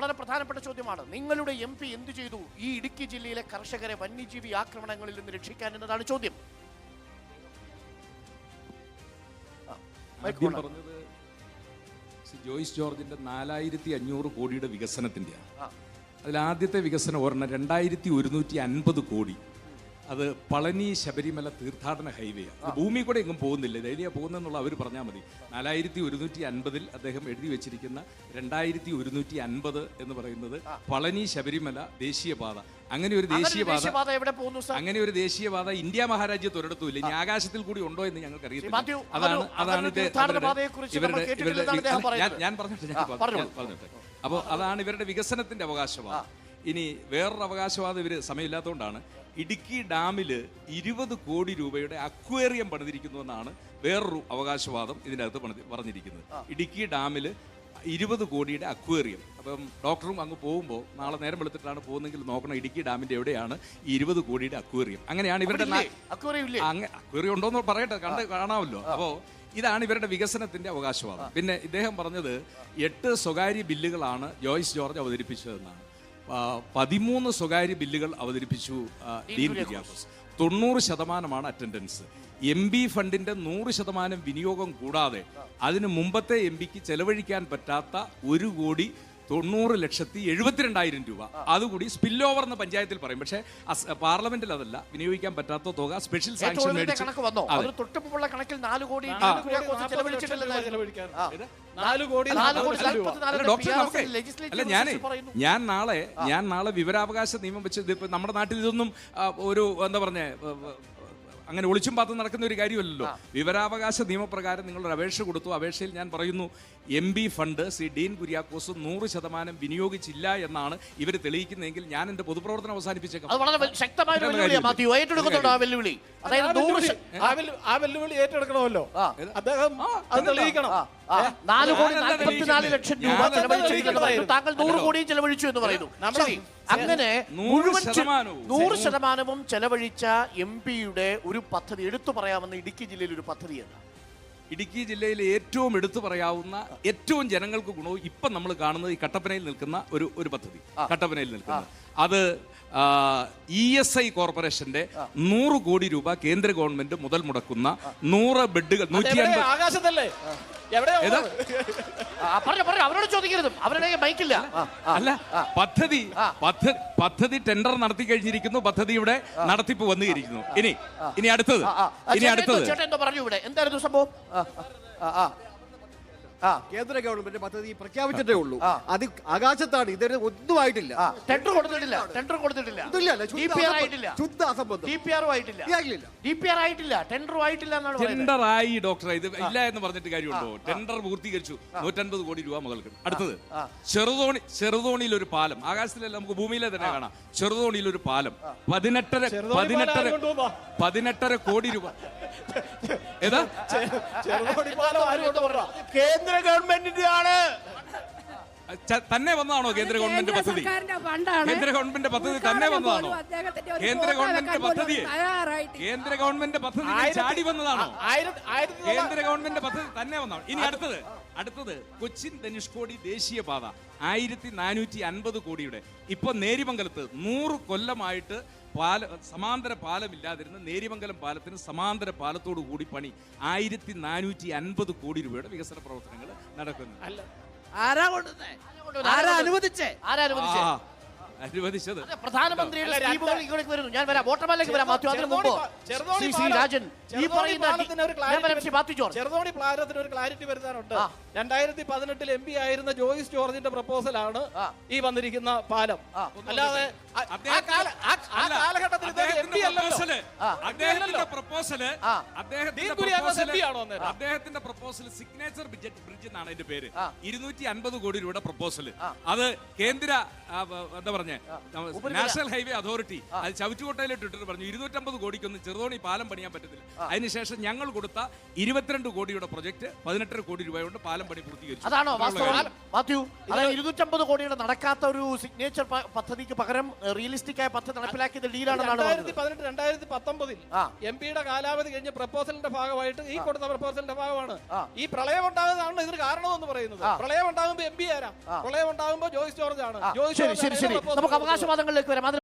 വളരെ പ്രധാനപ്പെട്ട ചോദ്യമാണ്. നിങ്ങളുടെ എം പി എന്തു ചെയ്തു? ഈ ഇടുക്കി ജില്ലയിലെ കർഷകരെ വന്യജീവി ആക്രമണങ്ങളിൽ നിന്ന് രക്ഷിക്കാൻ എന്നതാണ് ചോദ്യം. പറഞ്ഞത് ജോയിസ് ജോർജിന്റെ നാലായിരത്തി അഞ്ഞൂറ് കോടിയുടെ വികസനത്തിന്റെ. അതിൽ ആദ്യത്തെ വികസനം ഒരെണ്ണം രണ്ടായിരത്തി ഒരുന്നൂറ്റി അൻപത് കോടി. അത് പളനി ശബരിമല തീർത്ഥാടന ഹൈവേ. ആണ് ഭൂമി കൂടെ എങ്ങും പോകുന്നില്ല. ഇതെവിടെയാ പോകുന്നെന്നുള്ള അവർ പറഞ്ഞാൽ മതി. നാലായിരത്തി ഒരുന്നൂറ്റി അൻപതിൽ അദ്ദേഹം എഴുതി വെച്ചിരിക്കുന്ന രണ്ടായിരത്തി ഒരുന്നൂറ്റി അൻപത് എന്ന് പറയുന്നത് പളനി ശബരിമല ദേശീയപാത. അങ്ങനെ ഒരു ദേശീയപാത എവിടെ പോകുന്നു അങ്ങനെ ഒരു ദേശീയപാത ഇന്ത്യ മഹാരാജ്യത്ത് ഒരിടത്തും ഇല്ല. ഇനി ആകാശത്തിൽ കൂടി ഉണ്ടോ എന്ന് ഞങ്ങൾക്ക് അറിയില്ല അറിയത്തില്ല അതാണ് അതാണ് ഇവരുടെ ഞാൻ പറഞ്ഞിട്ട് ഞാൻ പറഞ്ഞിട്ട്. അപ്പോൾ അതാണ് ഇവരുടെ വികസനത്തിന്റെ അവകാശവാദം. ഇനി വേറൊരു അവകാശവാദം ഇവർ സമയമില്ലാത്തതുകൊണ്ടാണ്. ഇടുക്കി ഡാമിൽ ഇരുപത് കോടി രൂപയുടെ അക്വേറിയം പണിതിരിക്കുന്നു എന്നാണ് വേറൊരു അവകാശവാദം ഇതിനകത്ത് പണിതി പറഞ്ഞിരിക്കുന്നത്. ഇടുക്കി ഡാമിൽ ഇരുപത് കോടിയുടെ അക്വേറിയം. അപ്പം ഡോക്ടറും അങ്ങ് പോകുമ്പോൾ നാളെ നേരം വെളുത്തിട്ടാണ് പോകുന്നെങ്കിൽ നോക്കണം ഇടുക്കി ഡാമിന്റെ എവിടെയാണ് ഈ ഇരുപത് കോടിയുടെ അക്വേറിയം. അങ്ങനെയാണ് ഇവരുടെ അക്വറിയം ഉണ്ടോന്ന് പറയട്ടെ കണ്ട് കാണാമല്ലോ. അപ്പോൾ ഇതാണ് ഇവരുടെ വികസനത്തിന്റെ അവകാശവാദം. പിന്നെ ഇദ്ദേഹം പറഞ്ഞത് എട്ട് സ്വകാര്യ ബില്ലുകളാണ് ജോയിസ് ജോർജ് അവതരിപ്പിച്ചതെന്നാണ്. പതിമൂന്ന് സ്വകാര്യ ബില്ലുകൾ അവതരിപ്പിച്ചു ഡീൻ കുര്യാക്കോസ്. തൊണ്ണൂറ് ശതമാനമാണ് അറ്റൻഡൻസ്. എം ബി ഫണ്ടിന്റെ നൂറ് ശതമാനം വിനിയോഗം കൂടാതെ അതിന് മുമ്പത്തെ എം പിക്ക് ചെലവഴിക്കാൻ പറ്റാത്ത ഒരു കോടി തൊണ്ണൂറ് ലക്ഷത്തി എഴുപത്തിരണ്ടായിരം രൂപ. അതുകൂടി സ്പിൽ ഓവർ എന്ന് പഞ്ചായത്തിൽ പറയും. പക്ഷേ പാർലമെന്റിൽ അതല്ല. വിനിയോഗിക്കാൻ പറ്റാത്ത തുക സ്പെഷ്യൽ സാങ്ഷൻ മേടിച്ച് അല്ല ഞാനേ പറയുന്നു. ഞാൻ നാളെ ഞാൻ നാളെ വിവരാവകാശ നിയമം വെച്ച് നമ്മുടെ നാട്ടിൽ ഇതൊന്നും ഒരു എന്താ പറഞ്ഞേ അങ്ങനെ ഒളിച്ചും പാത്തും നടക്കുന്ന ഒരു കാര്യമല്ലല്ലോ. വിവരാവകാശ നിയമപ്രകാരം നിങ്ങളൊരു അപേക്ഷ കൊടുത്തു. അപേക്ഷയിൽ ഞാൻ പറയുന്നു M P fund Shri Dean Kuriakose നൂറ് ശതമാനം വിനിയോഗിച്ചില്ല എന്നാണ് ഇവർ തെളിയിക്കുന്നതെങ്കിൽ ഞാൻ എന്റെ പൊതുപ്രവർത്തനം അവസാനിപ്പിച്ചേക്കാം. അത് വളരെ ശക്തമായ വെല്ലുവിളിയാണ്. മാത്യു ഏറ്റെടുക്കുന്നുണ്ടോ ആ വെല്ലുവിളി. അതായത് നൂറ് ശ- ആ വെല്ലുവിളി ഏറ്റെടുക്കണമല്ലോ. അദ്ദേഹം അത് തെളിയിക്കണം. നാല് കോടി നാൽപ്പത്തിനാല് ലക്ഷം രൂപ ചെലവഴിച്ചിരിക്കുന്നു എന്ന് പറയുന്നു. താങ്കൾ നൂറ് കോടിയും ചെലവഴിച്ചു എന്ന് പറയുന്നു. നമ്മുടെ- ശരി. അങ്ങനെ നൂറ് മുഴുവൻ. നൂറ് ശതമാനവും ചെലവഴിച്ച എം പിയുടെ ഒരു പദ്ധതി എടുത്തു പറയാവുന്ന ഇടുക്കി ജില്ലയിൽ ഒരു പദ്ധതി എന്ന് ഇടുക്കി ജില്ലയിലെ ഏറ്റവും എടുത്തു പറയാവുന്ന ഏറ്റവും ജനങ്ങൾക്ക് ഗുണവും ഇപ്പം നമ്മൾ കാണുന്നത് ഈ കട്ടപ്പനയിൽ നിൽക്കുന്ന ഒരു ഒരു പദ്ധതി. കട്ടപ്പനയിൽ നിൽക്കുന്നത് അത് ഇ എസ് ഐ കോർപ്പറേഷന്റെ നൂറ് കോടി രൂപ കേന്ദ്ര ഗവൺമെന്റ് മുതൽ മുടക്കുന്ന നൂറ് ബെഡുകൾ നൂറ്റി അൻപത് ആകാശത്തല്ലേ? അവരോട് ചോദിക്കരുത്. അവരുടെ ആ. അല്ല പദ്ധതി പദ്ധതി ടെൻഡർ നടത്തി കഴിഞ്ഞിരിക്കുന്നു. പദ്ധതിയുടെ നടത്തിപ്പ് വന്നിരിക്കുന്നു. ഇനി ഇനി അടുത്തത്. ഇനി അടുത്തത്. ചേട്ടൻ എന്തോ പറഞ്ഞു ഇവിടെ. എന്തായിരുന്നു സംഭവം? കേന്ദ്ര ഗവൺമെന്റ് പദ്ധതി പ്രഖ്യാപിച്ചിട്ടേ ഉള്ളൂ. അത് ആകാശത്താണ്. ഇതുവരെ ഒന്നും ആയിട്ടില്ല ടെൻഡർ കൊടുത്തിട്ടില്ല. ടെൻഡർ കൊടുത്തിട്ടില്ല. ശുദ്ധ അസംബന്ധം. ഡി പി ആർ ആയിട്ടില്ല. ഡി പി ആർ ആയിട്ടില്ല. ടെൻഡർ ആയിട്ടില്ല എന്നാണ് ടെൻഡർ ആയി ഡോക്ടറെ. ഇത് ഇല്ല എന്ന് പറഞ്ഞിട്ട് കാര്യമുണ്ടോ? ടെൻഡർ പൂർത്തീകരിച്ചു. നൂറ്റൻപത് കോടി രൂപ മുതൽക്ക് അടുത്തത് ചെറുതോണി ചെറുതോണിയിൽ ഒരു പാലം. ആകാശത്തിലല്ല നമുക്ക് ഭൂമിയിലെ തന്നെ കാണാം. ചെറുതോണിയിൽ ഒരു പാലം പതിനെട്ടര പതിനെട്ടര? പതിനെട്ടര കോടി രൂപ. ഏതാ? ചെറുതോണി പാലം കൊണ്ടുവന്നതാ? കേന്ദ്ര ഗവൺമെന്റിന്റെ ആണ് തന്നെ വന്നതാണോ കേന്ദ്ര ഗവൺമെന്റ് പദ്ധതി? കേന്ദ്ര ഗവൺമെന്റ് പദ്ധതി തന്നെ വന്നതാണോ? കേന്ദ്ര ഗവൺമെന്റ് പദ്ധതി കേന്ദ്ര ഗവൺമെന്റ് പദ്ധതി ചാടി വന്നതാണോ? കേന്ദ്ര ഗവൺമെന്റ് പദ്ധതി തന്നെ വന്നതാണ്? ഇനി അടുത്തത് അടുത്തത് കൊച്ചിൻ ധനുഷ്കോടി ദേശീയപാത ആയിരത്തി നാനൂറ്റി അൻപത് കോടിയുടെ ഇപ്പൊ നേരിമംഗലത്ത് നൂറ് കൊല്ലമായിട്ട് പാല സമാന്തര പാലമില്ലാതിരുന്ന നേരിമംഗലം പാലത്തിന് സമാന്തര പാലത്തോടു കൂടി പണി ആയിരത്തി നാനൂറ്റി അൻപത് കോടി രൂപയുടെ വികസന പ്രവർത്തനങ്ങൾ നടക്കുന്നു. ആരാ കൊണ്ടുവന്നേ? ആരാ അനുവദിച്ചേ? ആരാ അനുവദിച്ചേ? അനുവദിച്ചത്. പ്രധാനമന്ത്രിയുടെ വരുന്നു. ഞാൻ വരാം. വോട്ടർമാരിലേക്ക് വരാം. മാത്യു അതിന് മുമ്പ്. ശ്രീ രാജൻ ഈ ചെറുതോണി പറയുന്ന ഒരു ഞാൻ വരാം ശ്രീ മാത്യു ജോർജ് ചെറുതോണി പാലത്തിന് ഒരു ക്ലാരിറ്റി വരുത്താനുണ്ട്. രണ്ടായിരത്തി പതിനെട്ടിൽ എം പി ആയിരുന്ന ജോയിസ് ജോർജിന്റെ പ്രപ്പോസലാണ്. ഈ വന്നിരിക്കുന്ന പാലം. അല്ലാതെ അദ്ദേഹത്തിന്റെ- പ്രപ്പോസൽ സിഗ്നേച്ചർ ബഡ്ജറ്റ് ബ്രിഡ്ജ് എന്നാണ് അതിന്റെ പേര്. ഇരുന്നൂറ്റി അൻപത് കോടി രൂപയുടെ പ്രപ്പോസൽ അത് കേന്ദ്ര എന്താ പറഞ്ഞ? പറഞ്ഞേ നാഷണൽ ഹൈവേ അതോറിറ്റി അത് ചവിറ്റുകോട്ടയിലെ ഇട്ടിട്ട് പറഞ്ഞു ഇരുന്നൂറ്റമ്പത് കോടിക്കൊന്നും ചെറുതോണി പാലം പണിയാൻ പറ്റത്തില്ല. അതിനുശേഷം ഞങ്ങൾ കൊടുത്ത ഇരുപത്തിരണ്ട് കോടിയുടെ പ്രൊജക്ട് പതിനെട്ടര കോടി രൂപ കൊണ്ട് പാലം പണി പൂർത്തീകരിച്ചു. അതാണോ. മാത്യു അതായത് ഇരുന്നൂറ്റമ്പത് കോടിയുടെ നടക്കാത്ത ഒരു സിഗ്നേച്ചർ പദ്ധതിക്ക് പകരം റിയലിസ്റ്റിക് ആയ പദ്ധതി നടപ്പിലാക്കിയത് ഡീലാണെന്നാണ് രണ്ടായിരത്തി പതിനെട്ട് രണ്ടായിരത്തി പത്തൊമ്പതിൽ. എം പിയുടെ കാലാവധി കഴിഞ്ഞ പ്രപ്പോസലിന്റെ ഭാഗമായിട്ട് ഈ കൊടുത്ത പ്രപ്പോസലിന്റെ ഭാഗമാണ്. ഈ പ്രളയം ഉണ്ടാകുന്നതാണ് ഇതിന് കാരണമെന്ന് പറയുന്നത്. പ്രളയം ഉണ്ടാകുമ്പോൾ എം പി ആരാ? പ്രളയം ഉണ്ടാകുമ്പോൾ ജോയിസ് ജോർജ് ആണ് ജോയിസ് ശരി ജോർജ് നമുക്ക് അവകാശവാദങ്ങളിലേക്ക് വരാം. അതിന്